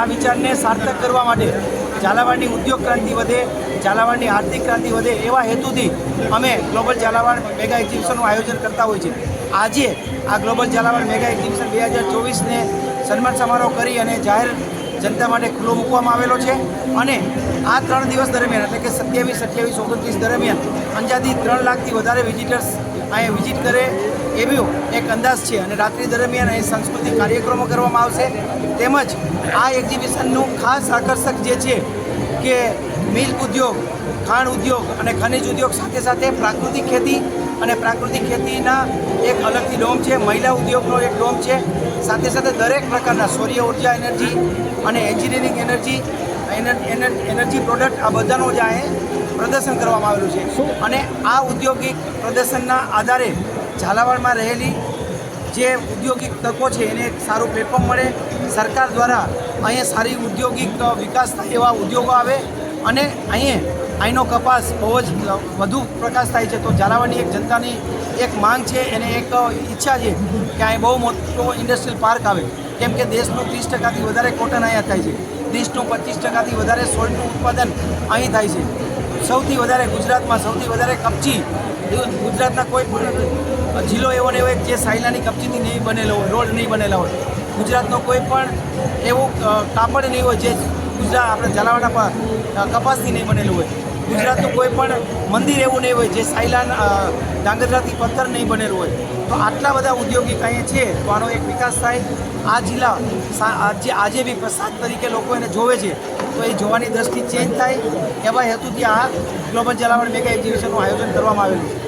આ વિચારને સાર્થક કરવા માટે ઝાલાવાડની ઉદ્યોગ ક્રાંતિ વધે, ઝાલાવાડની આર્થિક ક્રાંતિ વધે એવા હેતુથી અમે ગ્લોબલ ઝાલાવાડ મેગા એક્ઝિબિશનનું આયોજન કરતા હોય છે. આજે આ ગ્લોબલ ઝાલાવાડ મેગા એક્ઝિબિશન બે હજાર ચોવીસને સન્માન સમારોહ કરી અને જાહેર જનતા માટે ખુલ્લો મૂકવામાં આવેલો છે અને આ ત્રણ દિવસ દરમિયાન એટલે કે સત્યાવીસ, અઠ્યાવીસ, ઓગણત્રીસ દરમિયાન અંજાથી ત્રણ લાખથી વધારે વિઝિટર્સ અહીંયા વિઝિટ કરે એવો એક અંદાજ છે અને રાત્રિ દરમિયાન અહીં સાંસ્કૃતિક કાર્યક્રમો કરવામાં આવશે. તેમજ આ એક્ઝિબિશનનું ખાસ આકર્ષક જે છે કે મિલ્ક ઉદ્યોગ, ખાણ ઉદ્યોગ અને ખનિજ ઉદ્યોગ સાથે સાથે પ્રાકૃતિક ખેતી અને પ્રાકૃતિક ખેતીના એક અલગથી ડોમ છે. મહિલા ઉદ્યોગનો એક ડોમ છે. સાથે સાથે દરેક પ્રકારના સૌર્ય ઊર્જા, એનર્જી અને એન્જિનિયરિંગ એનર્જી એનર્જી પ્રોડક્ટ આ બધાનું જ અહીં પ્રદર્શન કરવામાં આવેલું છે. અને આ ઔદ્યોગિક પ્રદર્શનના આધારે ઝાલાવાડમાં રહેલી જે ઉદ્યોગિક તકો છે, એને એક સારું પ્લેટફોર્મ મળે. સરકાર દ્વારા અહીંયા સારી ઉદ્યોગિક વિકાસ થાય એવા ઉદ્યોગો આવે અને અહીંયા અહીંનો કપાસ બહુ જ વધુ પ્રકાશ થાય છે. તો ઝાલાવાડની એક જનતાની એક માંગ છે, એને એક ઈચ્છા છે કે અહીં બહુ મોટો ઇન્ડસ્ટ્રીયલ પાર્ક આવે. કેમ કે દેશનું ત્રીસ ટકાથી વધારે કોટન અહીંયા થાય છે. દેશનું પચીસ ટકાથી વધારે સોલ્ટનું ઉત્પાદન અહીં થાય છે. સૌથી વધારે ગુજરાતમાં સૌથી વધારે કપચી ગુજરાતના કોઈ પણ જિલ્લો એવો ને એવો જે સાયલાની કપચીથી નહીં બનેલો હોય, રોડ નહીં બનેલા હોય, ગુજરાતનો કોઈ પણ એવું કાપડ નહીં હોય જે ગુજરાત આપણે ઝાલાવાડા પર કપાસથી નહીં બનેલું હોય. ગુજરાતનું કોઈ પણ મંદિર એવું નહીં હોય જે સાયલાન અ, ડાંગરથી પથ્થર નહીં બનેલું હોય. તો આટલા બધા ઉદ્યોગિક અહીંયા છે તો આનો એક વિકાસ થાય. આ જિલ્લા આજે આજે બી પ્રસાદ તરીકે લોકો એને જોવે છે તો એ જોવાની દ્રષ્ટિ ચેન્જ થાય. એવા હેતુથી આ ગ્લોબલ જલાવણ મેગા એક્ઝિબિશનનું આયોજન કરવામાં આવેલું છે.